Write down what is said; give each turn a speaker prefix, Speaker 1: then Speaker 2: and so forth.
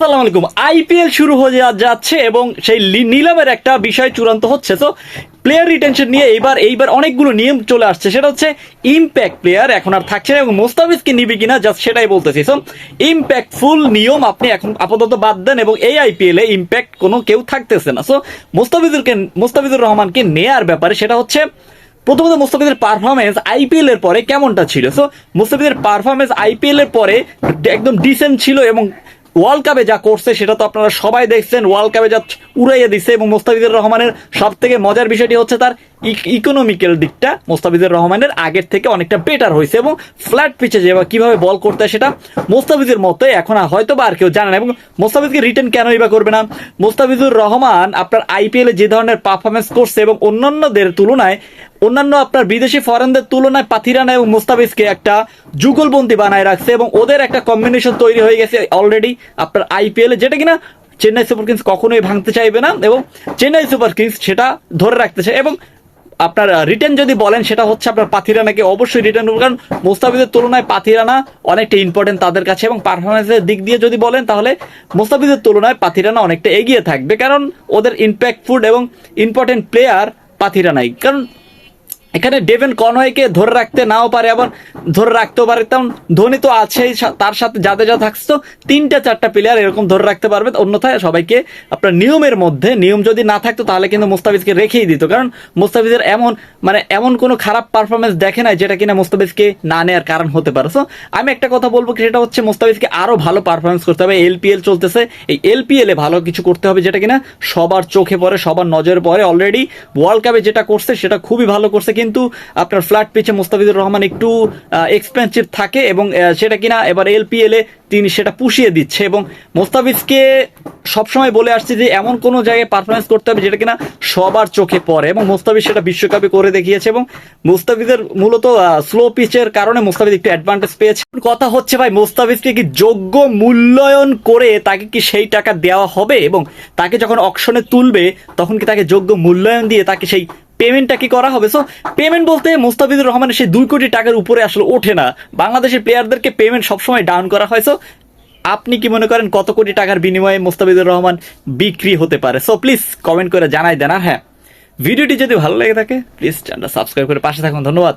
Speaker 1: আসসালামু আলাইকুম। আইপিএল শুরু হয়ে যাচ্ছে এবং সেই নিলামের একটা বিষয় চূড়ান্ত হচ্ছে। তো প্লেয়ার রিটেনশন নিয়ে এইবার এইবার অনেকগুলো নিয়ম চলে আসছে। সেটা হচ্ছে ইম্প্যাক্ট প্লেয়ার এখন আর থাকছে না এবং মোস্তাফিজকে নিবে কিনা জাস্ট সেটাই বলতেছি। সো ইম্প্যাক্টফুল নিয়ম আপনি এখন আপাতত বাদ দেন এবং এই আইপিএল এ ইম্প্যাক্ট কোনো কেউ থাকতেছে না। সো মোস্তাফিজুরকে মোস্তাফিজুর রহমানকে নেয়ার ব্যাপারে সেটা হচ্ছে, প্রথমত মুস্তাফিজের পারফরমেন্স আইপিএল এর পরে কেমনটা ছিল? সো মুস্তাফিজের পারফরমেন্স আইপিএল এর পরে একদম ডিসেন্ট ছিল এবং ওয়ার্ল্ড কাপে যা করছে, সেটা তো আপনারা সবাই দেখছেন। ওয়ার্ল্ড কাপে যা উড়াইয়া দিচ্ছে এবং মোস্তাফিজুর রহমানের সব থেকে মজার বিষয়টি হচ্ছে তার ইকোনমিক্যাল দিকটা। মোস্তাফিজুর রহমানের আগের থেকে অনেকটা বেটার হয়েছে এবং ফ্ল্যাট পিচে যে কীভাবে বল করতে সেটা মোস্তাফিজের মতোই এখন হয়তো বা আর কেউ জানে না এবং মোস্তাফিজকে রিটার্ন কেনই বা করবে না? মোস্তাফিজুর রহমান আপনার আইপিএলে যে ধরনের পারফরমেন্স করছে এবং অন্যান্যদের তুলনায় অন্যান্য আপনার বিদেশি ফরেনদের তুলনায় পাথিরানা এবং মুস্তাফিজকে একটা যুগলবন্দি বানায় রাখছে এবং ওদের একটা কম্বিনেশন তৈরি হয়ে গেছে অলরেডি আপনার আইপিএল যেটা কিনা চেন্নাই সুপার কিংস কখনোই ভাঙতে চাইবে না এবং চেন্নাই সুপার কিংস সেটা ধরে রাখতে চায় এবং আপনার রিটার্ন যদি বলেন, সেটা হচ্ছে আপনার পাথিরানাকে অবশ্যই রিটার্ন করবেন কারণ মোস্তাফিজের তুলনায় পাথিরানা অনেকটা ইম্পর্টেন্ট তাদের কাছে এবং পারফরমেন্সের দিক দিয়ে যদি বলেন, তাহলে মোস্তাফিজের তুলনায় পাথিরানা অনেকটা এগিয়ে থাকবে। কারণ ওদের ইম্প্যাক্টফুল এবং ইম্পর্টেন্ট প্লেয়ার পাথিরানাই। কারণ এখানে ডেভেন কনওয়েকে ধরে রাখতে নাও পারে, আবার ধরে রাখতেও পারে। তেমন ধোনি তো আছেই তার সাথে যাদের যা থাকছে তো তিনটা, চারটা প্লেয়ার এরকম ধরে রাখতে পারবে। অন্যথায় সবাইকে আপনার নিয়মের মধ্যে, নিয়ম যদি না থাকতো তাহলে কিন্তু মুস্তাফিজকে রেখেই দিত। কারণ মুস্তাফিজের এমন মানে এমন কোনো খারাপ পারফরমেন্স দেখে নাই যেটা কিনা মুস্তাফিজকে না নেওয়ার কারণ হতে পারে। সো আমি একটা কথা বলব সেটা হচ্ছে মুস্তাফিজকে আরও ভালো পারফরমেন্স করতে হবে। এলপিএল চলতেছে, এই এলপিএল ভালো কিছু করতে হবে যেটা কিনা সবার চোখে পড়ে, সবার নজরে পড়ে। অলরেডি ওয়ার্ল্ড কাপে যেটা করছে, সেটা খুবই ভালো করছে কিন্তু আপনার ফ্ল্যাট পিচে মুস্তাফিজুর রহমান একটু এক্সপেন্সিভ থাকে এবং সেটা কিনা এবার এলপিএল তিনি সেটা পুষিয়ে দিচ্ছে এবং মোস্তাফিজকে সবসময় বলে আসছে যে এমন কোনো জায়গায় পারফরমেন্স করতে হবে যেটা কিনা সবার চোখে পড়ে এবং মোস্তাফিজ সেটা বিশ্বকাপে করে দেখিয়েছে এবং মোস্তাফিজের মূলত স্লো পিচের কারণে মোস্তাফিজ একটু অ্যাডভান্টেজ পেয়েছে। কথা হচ্ছে ভাই, মোস্তাফিজকে কি যোগ্য মূল্যায়ন করে তাকে কি সেই টাকা দেওয়া হবে এবং তাকে যখন অকশনে তুলবে তখন কি তাকে যোগ্য মূল্যায়ন দিয়ে তাকে সেই পেমেন্টটা কি করা হবে? সো পেমেন্ট বলতে মুস্তাফিজুর রহমানের সেই দুই কোটি টাকার উপরে আসলে ওঠে না। বাংলাদেশের প্লেয়ারদেরকে পেমেন্ট সবসময় ডাউন করা হয়। সো আপনি কি মনে করেন কত কোটি টাকার বিনিময়ে মুস্তাফিজুর রহমান বিক্রি হতে পারে? সো প্লিজ কমেন্ট করে জানাই দেন আর হ্যাঁ। ভিডিওটি যদি ভালো লেগে থাকে প্লিজ চ্যানেলটা সাবস্ক্রাইব করে পাশে থাকুন। ধন্যবাদ।